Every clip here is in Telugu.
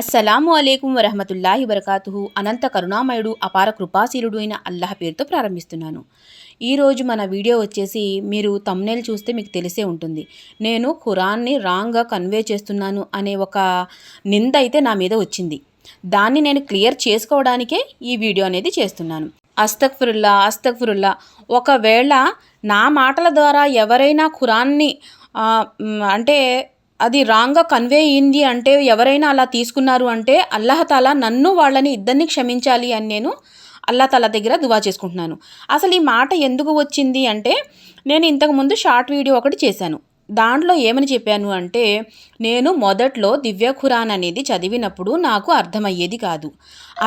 అస్సలాము అలైకుం వరహమతుల్లాహి వరకాతుహు అనంత కరుణామయుడు అపార కృపాశీలుడు అయిన అల్లాహ్ పేరుతో ప్రారంభిస్తున్నాను. ఈరోజు మన వీడియో వచ్చేసి మీరు తమ్నేల్ చూస్తే మీకు తెలిసే ఉంటుంది. నేను ఖురాన్ని రాంగ్గా కన్వే చేస్తున్నాను అనే ఒక నింద అయితే నా మీద వచ్చింది. దాన్ని నేను క్లియర్ చేసుకోవడానికే ఈ వీడియో అనేది చేస్తున్నాను. అస్తక్ఫురుల్లా అస్తక్ఫురుల్లా. ఒకవేళ నా మాటల ద్వారా ఎవరైనా ఖురాన్ని అంటే అది రాంగ్గా కన్వే అయింది అంటే ఎవరైనా అలా తీసుకున్నారు అంటే అల్లహతాలా నన్ను వాళ్ళని ఇద్దరిని క్షమించాలి అని నేను అల్లాహతాలా దగ్గర దువా చేసుకుంటున్నాను. అసలు ఈ మాట ఎందుకు వచ్చింది అంటే నేను ఇంతకుముందు షార్ట్ వీడియో ఒకటి చేశాను. దాంట్లో ఏమని చెప్పాను అంటే నేను మొదట్లో దివ్య ఖురాన్ అనేది చదివినప్పుడు నాకు అర్థమయ్యేది కాదు.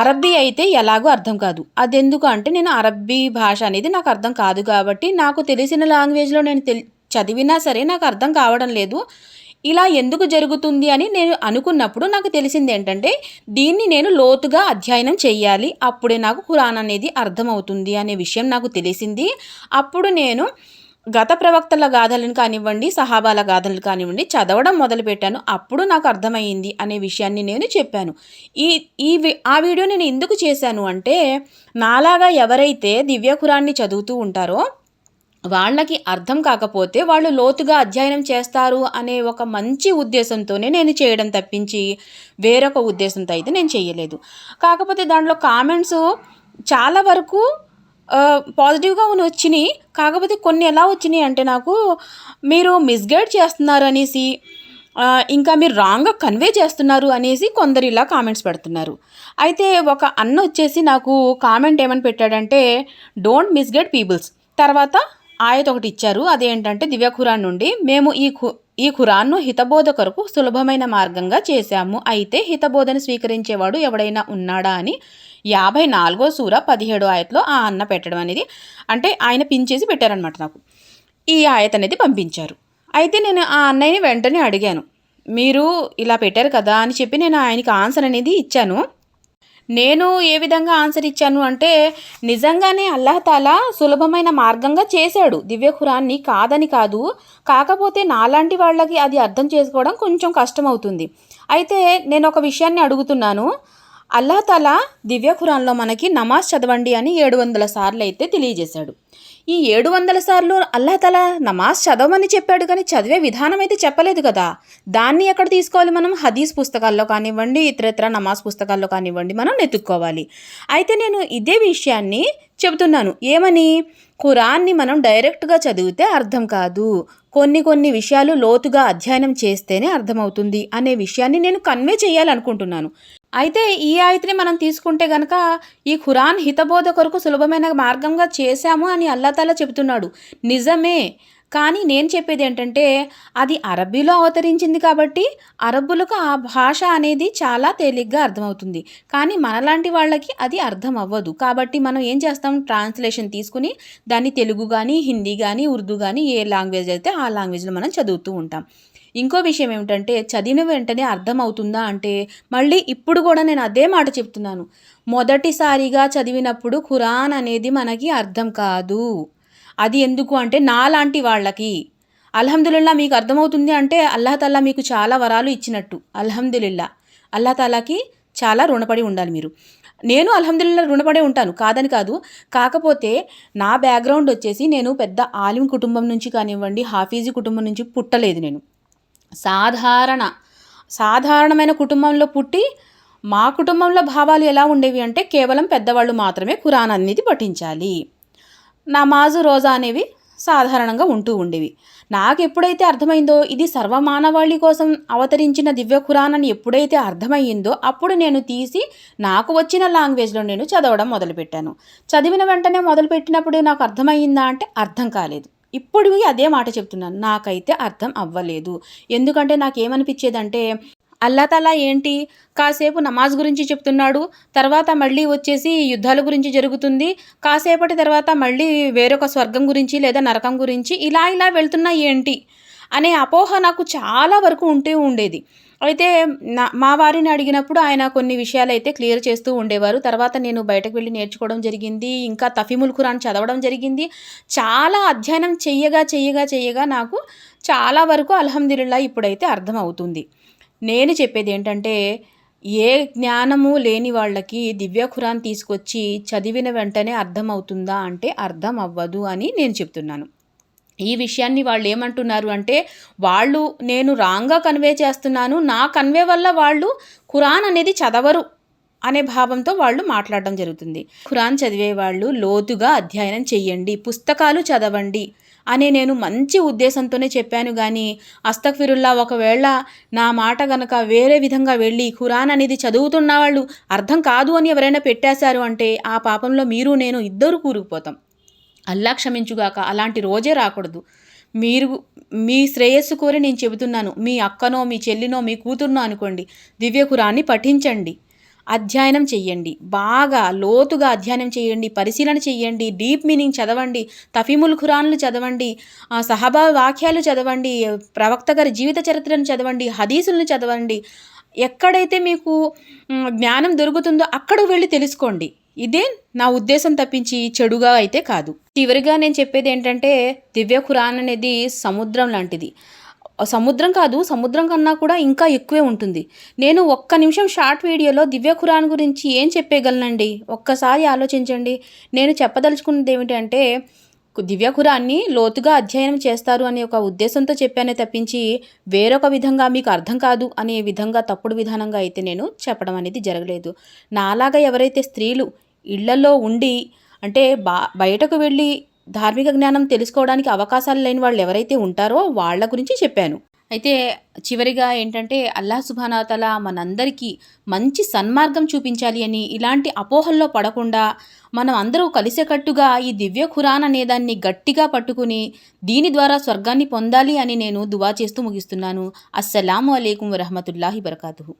అరబ్బీ అయితే ఎలాగో అర్థం కాదు. అదెందుకు అంటే నేను అరబ్బీ భాష అనేది నాకు అర్థం కాదు కాబట్టి నాకు తెలిసిన లాంగ్వేజ్లో నేను తెల్ చదివినా సరే నాకు అర్థం కావడం లేదు. ఇలా ఎందుకు జరుగుతుంది అని నేను అనుకున్నప్పుడు నాకు తెలిసింది ఏంటంటే దీన్ని నేను లోతుగా అధ్యయనం చేయాలి అప్పుడే నాకు ఖురాన్ అనేది అర్థమవుతుంది అనే విషయం నాకు తెలిసింది. అప్పుడు నేను గత ప్రవక్తల గాథలను కానివ్వండి సహాబాల గాథలు కానివ్వండి చదవడం మొదలుపెట్టాను. అప్పుడు నాకు అర్థమైంది అనే విషయాన్ని నేను చెప్పాను. ఈ ఈ ఆ వీడియో నేను ఎందుకు చేశాను అంటే నాలాగా ఎవరైతే దివ్య ఖురాన్ని చదువుతూ ఉంటారో వాళ్ళకి అర్థం కాకపోతే వాళ్ళు లోతుగా అధ్యయనం చేస్తారు అనే ఒక మంచి ఉద్దేశంతోనే నేను చేయడం తప్పించి వేరొక ఉద్దేశంతో అయితే నేను చేయలేదు. కాకపోతే దాంట్లో కామెంట్స్ చాలా వరకు పాజిటివ్గా ఉన్న వచ్చినాయి కాకపోతే కొన్ని ఎలా వచ్చినాయి అంటే నాకు మీరు మిస్గైడ్ చేస్తున్నారు అనేసి ఇంకా మీరు రాంగ్గా కన్వే చేస్తున్నారు అనేసి కొందరు ఇలా కామెంట్స్ పెడుతున్నారు. అయితే ఒక అన్న వచ్చేసి నాకు కామెంట్ ఏమని పెట్టాడంటే డోంట్ మిస్గైడ్ పీపుల్స్ తర్వాత ఆయత ఒకటి ఇచ్చారు. అదేంటంటే దివ్య ఖురాన్ నుండి మేము ఈ ఖు ఈ ఖురాన్ను హితబోధ కొరకు సులభమైన మార్గంగా చేశాము. అయితే హితబోధను స్వీకరించేవాడు ఎవడైనా ఉన్నాడా అని యాభై నాలుగో సూర పదిహేడో ఆయతలో ఆ అన్న పెట్టడం అనేది అంటే ఆయన పిన్ చేసి పెట్టారనమాట నాకు. ఈ ఆయత అనేది పంపించారు. అయితే నేను ఆ అన్నయ్యని వెంటనే అడిగాను. మీరు ఇలా పెట్టారు కదా అని చెప్పి నేను ఆయనకి ఆన్సర్ అనేది ఇచ్చాను. నేను ఏ విధంగా ఆన్సర్ ఇచ్చాను అంటే నిజంగానే అల్లాహతాలా సులభమైన మార్గంగా చేశాడు. దివ్య ఖురాన్ని కాదని కాదు. కాకపోతే నాలాంటి వాళ్ళకి అది అర్థం చేసుకోవడం కొంచెం కష్టం అవుతుంది అయితే నేను ఒక విషయాన్ని అడుగుతున్నాను. అల్లాహతాలా దివ్య ఖురాన్లో మనకి నమాజ్ చదవండి అని ఏడు వందల సార్లు అయితే తెలియజేశాడు. ఈ ఏడు వందల సార్లు అల్లాహతాలా నమాజ్ చదవమని చెప్పాడు కానీ చదివే విధానం అయితే చెప్పలేదు కదా. దాన్ని ఎక్కడ తీసుకోవాలి మనం? హదీస్ పుస్తకాల్లో కానివ్వండి ఇతరత్ర నమాజ్ పుస్తకాల్లో కానివ్వండి మనం వెతుక్కోవాలి. అయితే నేను ఇదే విషయాన్ని చెబుతున్నాను. ఏమని? ఖురాన్ని మనం డైరెక్ట్గా చదివితే అర్థం కాదు. కొన్ని కొన్ని విషయాలు లోతుగా అధ్యయనం చేస్తేనే అర్థమవుతుంది అనే విషయాన్ని నేను కన్వే చేయాలనుకుంటున్నాను. అయితే ఈ ఆయతిని మనం తీసుకుంటే గనక ఈ ఖురాన్ హితబోధ కొరకు సులభమైన మార్గంగా చేశాము అని అల్లాతాలా చెబుతున్నాడు. నిజమే. కానీ నేను చెప్పేది ఏంటంటే అది అరబ్బీలో అవతరించింది కాబట్టి అరబ్బులకు ఆ భాష అనేది చాలా తేలిగ్గా అర్థమవుతుంది. కానీ మనలాంటి వాళ్ళకి అది అర్థం అవ్వదు. కాబట్టి మనం ఏం చేస్తాం? ట్రాన్స్లేషన్ తీసుకుని దాన్ని తెలుగు కానీ హిందీ కానీ ఉర్దూ కానీ ఏ లాంగ్వేజ్ అయితే ఆ లాంగ్వేజ్లో మనం చదువుతూ ఉంటాం. ఇంకో విషయం ఏమిటంటే చదివిన వెంటనే అర్థమవుతుందా అంటే మళ్ళీ ఇప్పుడు కూడా నేను అదే మాట చెప్తున్నాను. మొదటిసారిగా చదివినప్పుడు ఖురాన్ అనేది మనకి అర్థం కాదు. అది ఎందుకు అంటే నాలాంటి వాళ్ళకి. అల్హమ్దుల్లా మీకు అర్థమవుతుంది అంటే అల్లాహతాలా మీకు చాలా వరాలు ఇచ్చినట్టు. అల్హమ్దుల్లా అల్లాహతాలాకి చాలా రుణపడి ఉండాలి మీరు. నేను అల్హమ్దుల్లా రుణపడే ఉంటాను కాదని కాదు. కాకపోతే నా బ్యాక్గ్రౌండ్ వచ్చేసి నేను పెద్ద ఆలిం కుటుంబం నుంచి కానివ్వండి హాఫీజీ కుటుంబం నుంచి పుట్టలేదు నేను. సాధారణ సాధారణమైన కుటుంబంలో పుట్టి మా కుటుంబంలో భావాలు ఎలా ఉండేవి అంటే కేవలం పెద్దవాళ్ళు మాత్రమే ఖురాన్ అనేది పఠించాలి. నమాజు రోజా అనేవి సాధారణంగా ఉంటూ ఉండేవి. నాకు ఎప్పుడైతే అర్థమైందో ఇది సర్వమానవాళి కోసం అవతరించిన దివ్య ఖురాన్ అని ఎప్పుడైతే అర్థమయ్యిందో అప్పుడు నేను తీసి నాకు వచ్చిన లాంగ్వేజ్లో నేను చదవడం మొదలుపెట్టాను. చదివిన వెంటనే మొదలుపెట్టినప్పుడు నాకు అర్థమయ్యిందా అంటే అర్థం కాలేదు. ఇప్పుడు అదే మాట చెప్తున్నాను. నాకైతే అర్థం అవ్వలేదు. ఎందుకంటే నాకేమనిపించేదంటే అల్లాతలా ఏంటి? కాసేపు నమాజ్ గురించి చెప్తున్నాడు తర్వాత మళ్ళీ వచ్చేసి యుద్ధాల గురించి జరుగుతుంది కాసేపటి తర్వాత మళ్ళీ వేరొక స్వర్గం గురించి లేదా నరకం గురించి ఇలా ఇలా వెళ్తున్నా ఏంటి? అనే అపోహ నాకు చాలా వరకు ఉంటూ ఉండేది. అయితే నా మా వారిని అడిగినప్పుడు ఆయన కొన్ని విషయాలు అయితే క్లియర్ చేస్తూ ఉండేవారు. తర్వాత నేను బయటకు వెళ్ళి నేర్చుకోవడం జరిగింది ఇంకా తఫీముల్ ఖురాన్ చదవడం జరిగింది. చాలా అధ్యయనం చెయ్యగా చెయ్యగా చెయ్యగా నాకు చాలా వరకు అల్హమ్దుల్లా ఇప్పుడైతే అర్థమవుతుంది. నేను చెప్పేది ఏంటంటే ఏ జ్ఞానము లేని వాళ్ళకి దివ్య ఖురాన్ తీసుకొచ్చి చదివిన వెంటనే అర్థమవుతుందా అంటే అర్థం అవ్వదు అని నేను చెప్తున్నాను. ఈ విషయాన్ని వాళ్ళు ఏమంటున్నారు అంటే వాళ్ళు నేను రాంగ్గా కన్వే చేస్తున్నాను నా కన్వే వల్ల వాళ్ళు ఖురాన్ అనేది చదవరు అనే భావంతో వాళ్ళు మాట్లాడడం జరుగుతుంది. ఖురాన్ చదివే వాళ్ళు లోతుగా అధ్యయనం చెయ్యండి పుస్తకాలు చదవండి అని నేను మంచి ఉద్దేశంతోనే చెప్పాను కానీ అస్తఫిరుల్లా ఒకవేళ నా మాట గనక వేరే విధంగా వెళ్ళి ఖురాన్ అనేది చదువుతున్న వాళ్ళు అర్థం కాదు అని ఎవరైనా పెట్టేశారు అంటే ఆ పాపంలో మీరు నేను ఇద్దరు కూరుకుపోతాం. అల్లా క్షమించుగాక అలాంటి రోజే రాకూడదు. మీరు మీ శ్రేయస్సు కోరి నేను చెబుతున్నాను. మీ అక్కనో మీ చెల్లినో మీ కూతుర్నో అనుకోండి. దివ్యకురాన్ని పఠించండి. అధ్యయనం చెయ్యండి. బాగా లోతుగా అధ్యయనం చేయండి పరిశీలన చెయ్యండి. డీప్ మీనింగ్ చదవండి. తఫీముల్ ఖురాన్లు చదవండి. సహబా వాక్యాలు చదవండి. ప్రవక్త గారి జీవిత చరిత్రను చదవండి. హదీసులను చదవండి. ఎక్కడైతే మీకు జ్ఞానం దొరుకుతుందో అక్కడ వెళ్ళి తెలుసుకోండి. ఇదే నా ఉద్దేశం తప్పించి చెడుగా అయితే కాదు. చివరిగా నేను చెప్పేది ఏంటంటే దివ్య ఖురాన్ అనేది సముద్రం లాంటిది. సముద్రం కాదు సముద్రం కన్నా కూడా ఇంకా ఎక్కువే ఉంటుంది. నేను ఒక్క నిమిషం షార్ట్ వీడియోలో దివ్య ఖురాన్ గురించి ఏం చెప్పేయగలనండి? ఒక్కసారి ఆలోచించండి. నేను చెప్పదలుచుకున్నది ఏమిటంటే దివ్య ఖురాన్ని లోతుగా అధ్యయనం చేస్తారు అనే ఒక ఉద్దేశంతో చెప్పానే తప్పించి వేరొక విధంగా మీకు అర్థం కాదు అనే విధంగా తప్పుడు విధానంగా అయితే నేను చెప్పడం అనేది జరగలేదు. నాలాగా ఎవరైతే స్త్రీలు ఇళ్ళలో ఉండి అంటే బా బయటకు వెళ్ళి ధార్మిక జ్ఞానం తెలుసుకోవడానికి అవకాశాలు లేని వాళ్ళు ఎవరైతే ఉంటారో వాళ్ళ గురించి చెప్పాను. అయితే చివరిగా ఏంటంటే అల్లాహ్ సుభానాతల మనందరికీ మంచి సన్మార్గం చూపించాలి అని ఇలాంటి అపోహల్లో పడకుండా మనం అందరూ కలిసేకట్టుగా ఈ దివ్య ఖురాన్ అనేదాన్ని గట్టిగా పట్టుకుని దీని ద్వారా స్వర్గాన్ని పొందాలి అని నేను దువా చేస్తూ ముగిస్తున్నాను. అస్సలాము అలైకుం వరహమతుల్లాహి వరకాతుహు.